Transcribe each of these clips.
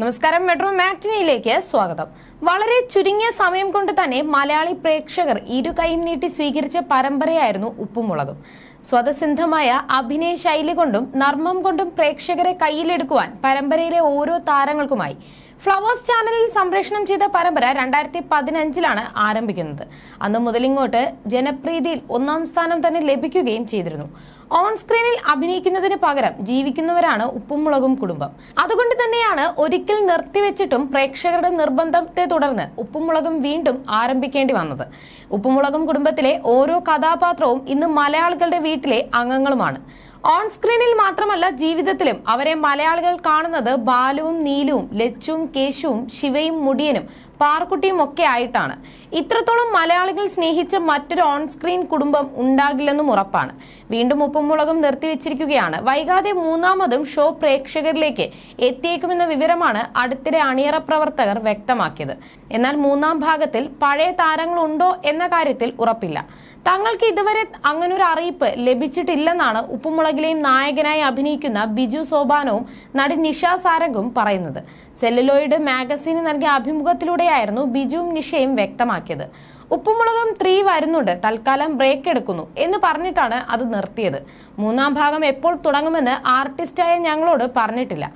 നമസ്കാരം. മെട്രോ മാറ്റിനിയിലേക്ക് സ്വാഗതം. വളരെ ചുരുങ്ങിയ സമയം കൊണ്ട് തന്നെ മലയാളി പ്രേക്ഷകർ ഇരു കൈയും നീട്ടി സ്വീകരിച്ച പരമ്പരയായിരുന്നു ഉപ്പുമുളകും. സ്വതസിദ്ധമായ അഭിനയ ശൈലി കൊണ്ടും നർമ്മം കൊണ്ടും പ്രേക്ഷകരെ കയ്യിലെടുക്കുവാൻ പരമ്പരയിലെ ഓരോ താരങ്ങൾക്കുമായി ഫ്ലവേഴ്സ് ചാനലിൽ സംപ്രേഷണം ചെയ്ത പരമ്പര രണ്ടായിരത്തി പതിനഞ്ചിലാണ് ആരംഭിക്കുന്നത്. അന്ന് മുതലിങ്ങോട്ട് ജനപ്രീതിയിൽ ഒന്നാം സ്ഥാനം തന്നെ ലഭിക്കുകയും ചെയ്തിരുന്നു. ഓൺ സ്ക്രീനിൽ അഭിനയിക്കുന്നതിന് പകരം ജീവിക്കുന്നവരാണ് ഉപ്പും മുളകും കുടുംബം. അതുകൊണ്ട് തന്നെയാണ് ഒരിക്കൽ നിർത്തിവെച്ചിട്ടും പ്രേക്ഷകരുടെ നിർബന്ധത്തെ തുടർന്ന് ഉപ്പും മുളകും വീണ്ടും ആരംഭിക്കേണ്ടി വന്നത്. ഉപ്പുമുളകും കുടുംബത്തിലെ ഓരോ കഥാപാത്രവും ഇന്ന് മലയാളികളുടെ വീട്ടിലെ അംഗങ്ങളുമാണ്. ഓൺ സ്ക്രീനിൽ മാത്രമല്ല ജീവിതത്തിലും അവരെ മലയാളികൾ കാണുന്നത് ബാലുവും നീലുവും ലച്ചുവും കേശുവും ശിവയും മുടിയനും പാർക്കുട്ടിയും ഒക്കെ ആയിട്ടാണ്. ഇത്രത്തോളം മലയാളികൾ സ്നേഹിച്ച മറ്റൊരു ഓൺ സ്ക്രീൻ കുടുംബം ഉണ്ടാകില്ലെന്നും ഉറപ്പാണ്. വീണ്ടും ഉപ്പുമുളകും നിർത്തിവെച്ചിരിക്കുകയാണ് വൈകാതെ മൂന്നാമതും ഷോ പ്രേക്ഷകരിലേക്ക് എത്തിയേക്കുമെന്ന വിവരമാണ് അടുത്തിടെ അണിയറ പ്രവർത്തകർ വ്യക്തമാക്കിയത്. എന്നാൽ മൂന്നാം ഭാഗത്തിൽ പഴയ താരങ്ങളുണ്ടോ എന്ന കാര്യത്തിൽ ഉറപ്പില്ല. തങ്ങൾക്ക് ഇതുവരെ അങ്ങനൊരു അറിയിപ്പ് ലഭിച്ചിട്ടില്ലെന്നാണ് ഉപ്പുമുളകിലെയും നായകനായി അഭിനയിക്കുന്ന ബിജു സോബാനവും നടി നിഷ സാരംഗും പറയുന്നത്. സെല്ലുലോയിഡ് മാഗസിന് നൽകിയ അഭിമുഖത്തിലൂടെയായിരുന്നു ബിജുവും നിഷയും വ്യക്തമാക്കിയത്. ഉപ്പുമുളകും ത്രീ വരുന്നുണ്ട്. തൽക്കാലം ബ്രേക്ക് എടുക്കുന്നു എന്ന് പറഞ്ഞിട്ടാണ് അത് നിർത്തിയത്. മൂന്നാം ഭാഗം എപ്പോൾ തുടങ്ങുമെന്ന് ആർട്ടിസ്റ്റായ ഞങ്ങളോട് പറഞ്ഞിട്ടില്ല.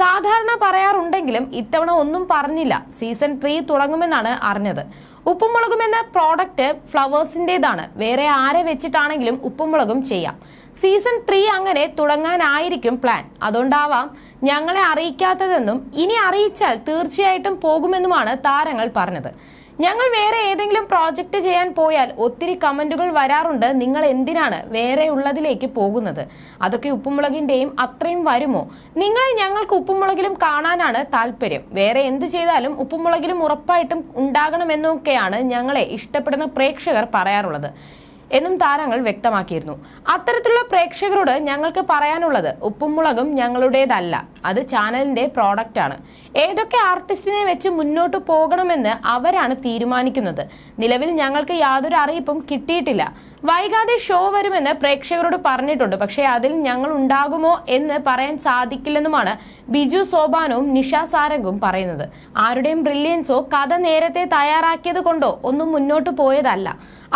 സാധാരണ പറയാറുണ്ടെങ്കിലും ഇത്തവണ ഒന്നും പറഞ്ഞില്ല. സീസൺ ത്രീ തുടങ്ങുമെന്നാണ് അറിഞ്ഞത്. ഉപ്പുമുളകും എന്ന പ്രോഡക്റ്റ് ഫ്ലവേഴ്സിന്റെതാണ് വേറെ ആരെ വെച്ചിട്ടാണെങ്കിലും ഉപ്പുമുളകും ചെയ്യാം. സീസൺ ത്രീ അങ്ങനെ തുടങ്ങാനായിരിക്കും പ്ലാൻ. അതുകൊണ്ടാവാം ഞങ്ങളെ അറിയിക്കാത്തതെന്നും ഇനി അറിയിച്ചാൽ തീർച്ചയായിട്ടും പോകുമെന്നുമാണ് താരങ്ങൾ പറഞ്ഞത്. ഞങ്ങൾ വേറെ ഏതെങ്കിലും പ്രോജക്റ്റ് ചെയ്യാൻ പോയാൽ ഒത്തിരി കമന്റുകൾ വരാറുണ്ട്. നിങ്ങൾ എന്തിനാണ് വേറെ ഉള്ളതിലേക്ക് പോകുന്നത്? അതൊക്കെ ഉപ്പുമുളകിന്റെയും അത്രയും വരുമോ? നിങ്ങൾ ഞങ്ങൾക്ക് ഉപ്പുമുളകിലും കാണാനാണ് താല്പര്യം. വേറെ എന്ത് ചെയ്താലും ഉപ്പുമുളകിലും ഉറപ്പായിട്ടും ഉണ്ടാകണമെന്നൊക്കെയാണ് ഞങ്ങളെ ഇഷ്ടപ്പെടുന്ന പ്രേക്ഷകർ പറയാറുള്ളത്. എന്നും താരങ്ങൾ വ്യക്തമാക്കിയിരുന്നു. അത്തരത്തിലുള്ള പ്രേക്ഷകരോട് ഞങ്ങൾക്ക് പറയാനുള്ളത് ഉപ്പും മുളകും ഞങ്ങളുടേതല്ല. അത് ചാനലിന്റെ പ്രോഡക്റ്റ് ആണ്. ഏതൊക്കെ ആർട്ടിസ്റ്റിനെ വെച്ച് മുന്നോട്ട് പോകണമെന്ന് അവരാണ് തീരുമാനിക്കുന്നത്. നിലവിൽ ഞങ്ങൾക്ക് യാതൊരു അറിയിപ്പും കിട്ടിയിട്ടില്ല. വൈകാതെ ഷോ വരുമെന്ന് പ്രേക്ഷകരോട് പറഞ്ഞിട്ടുണ്ട്. പക്ഷേ അതിൽ ഞങ്ങൾ ഉണ്ടാകുമോ എന്ന് പറയാൻ സാധിക്കില്ലെന്നുമാണ് ബിജു സോബാനും നിഷ സാരംഗും പറയുന്നത്. ആരുടെയും ബ്രില്യൻസോ കഥ നേരത്തെ തയ്യാറാക്കിയത് കൊണ്ടോ ഒന്നും മുന്നോട്ട് പോയതല്ല.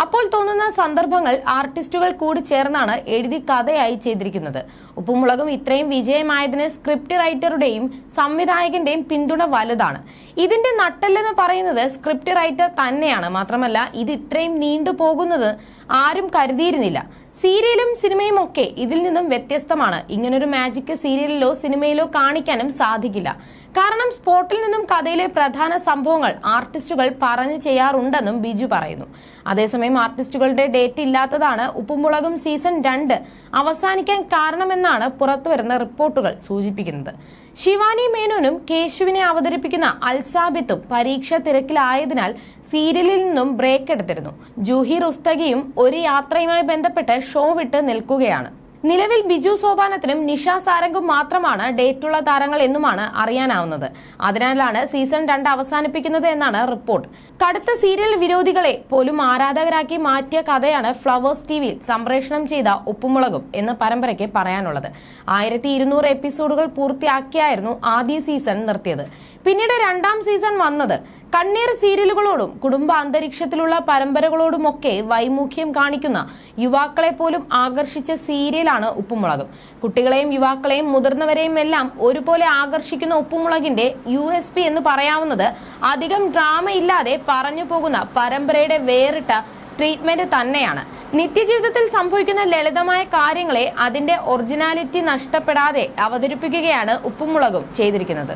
അപ്പോൾ തോന്നുന്ന സന്ദർഭങ്ങൾ ആർട്ടിസ്റ്റുകൾ കൂടി ചേർന്നാണ് എഴുതി കഥയായി ചെയ്തിരിക്കുന്നത്. ഉപ്പുമുളകും ഇത്രയും വിജയമായതിന് സ്ക്രിപ്റ്റ് റൈറ്ററുടെയും സംവിധായകന്റെയും പിന്തുണ വലുതാണ്. ഇതിന്റെ നട്ടല്ലെന്ന് പറയുന്നത് സ്ക്രിപ്റ്റ് റൈറ്റർ തന്നെയാണ്. മാത്രമല്ല ഇത് ഇത്രയും നീണ്ടുപോകുന്നത് ആരും കരുതിയിരുന്നില്ല. സീരിയലും സിനിമയും ഒക്കെ ഇതിൽ നിന്നും വ്യത്യസ്തമാണ്. ഇങ്ങനൊരു മാജിക് സീരിയലിലോ സിനിമയിലോ കാണിക്കാനും സാധിക്കില്ല. കാരണം സ്പോട്ടിൽ നിന്നും കഥയിലെ പ്രധാന സംഭവങ്ങൾ ആർട്ടിസ്റ്റുകൾ പറഞ്ഞു ചെയ്യാറുണ്ടെന്നും ബിജു പറയുന്നു. അതേസമയം ആർട്ടിസ്റ്റുകളുടെ ഡേറ്റ് ഇല്ലാത്തതാണ് ഉപ്പുമുളകും സീസൺ രണ്ട് അവസാനിക്കാൻ കാരണമെന്നാണ് പുറത്തുവരുന്ന റിപ്പോർട്ടുകൾ സൂചിപ്പിക്കുന്നത്. ശിവാനി മേനോനും കേശുവിനെ അവതരിപ്പിക്കുന്ന അൽസാബിത്തും പരീക്ഷ തിരക്കിലായതിനാൽ സീരിയലിൽ നിന്നും ബ്രേക്ക് എടുത്തിരുന്നു. ജൂഹി റുസ്തഗിയും ഒരു യാത്രയുമായി ബന്ധപ്പെട്ട് ഷോ വിട്ട് നിൽക്കുകയാണ്. നിലവിൽ ബിജു സോപാനത്തിനും നിഷ സാരംഗും മാത്രമാണ് ഡേറ്റുള്ള താരങ്ങൾ എന്നുമാണ് അറിയാനാവുന്നത്. അതിനാലാണ് സീസൺ രണ്ട് അവസാനിപ്പിക്കുന്നത് എന്നാണ് റിപ്പോർട്ട്. കടുത്ത സീരിയൽ വിരോധികളെ പോലും ആരാധകരാക്കി മാറ്റിയ കഥയാണ് ഫ്ലവേഴ്സ് ടിവിയിൽ സംപ്രേഷണം ചെയ്ത ഉപ്പുമുളകും എന്ന് പരമ്പരയ്ക്ക് പറയാനുള്ളത്. ആയിരത്തി എപ്പിസോഡുകൾ പൂർത്തിയാക്കിയായിരുന്നു ആദ്യ സീസൺ നിർത്തിയത്. പിന്നീട് രണ്ടാം സീസൺ വന്നത്. കണ്ണീർ സീരിയലുകളോടും കുടുംബ അന്തരീക്ഷത്തിലുള്ള പരമ്പരകളോടുമൊക്കെ വൈമുഖ്യം കാണിക്കുന്ന യുവാക്കളെ പോലും ആകർഷിച്ച സീരിയലാണ് ഉപ്പുമുളകും. കുട്ടികളെയും യുവാക്കളെയും മുതിർന്നവരെയും എല്ലാം ഒരുപോലെ ആകർഷിക്കുന്ന ഉപ്പുമുളകിന്റെ യു എസ് പി എന്ന് പറയാവുന്നത് അധികം ഡ്രാമ ഇല്ലാതെ പറഞ്ഞു പോകുന്ന പരമ്പരയുടെ വേറിട്ട ട്രീറ്റ്മെന്റ് തന്നെയാണ്. നിത്യജീവിതത്തിൽ സംഭവിക്കുന്ന ലളിതമായ കാര്യങ്ങളെ അതിന്റെ ഒറിജിനാലിറ്റി നഷ്ടപ്പെടാതെ അവതരിപ്പിക്കുകയാണ് ഉപ്പുമുളകും ചെയ്തിരിക്കുന്നത്.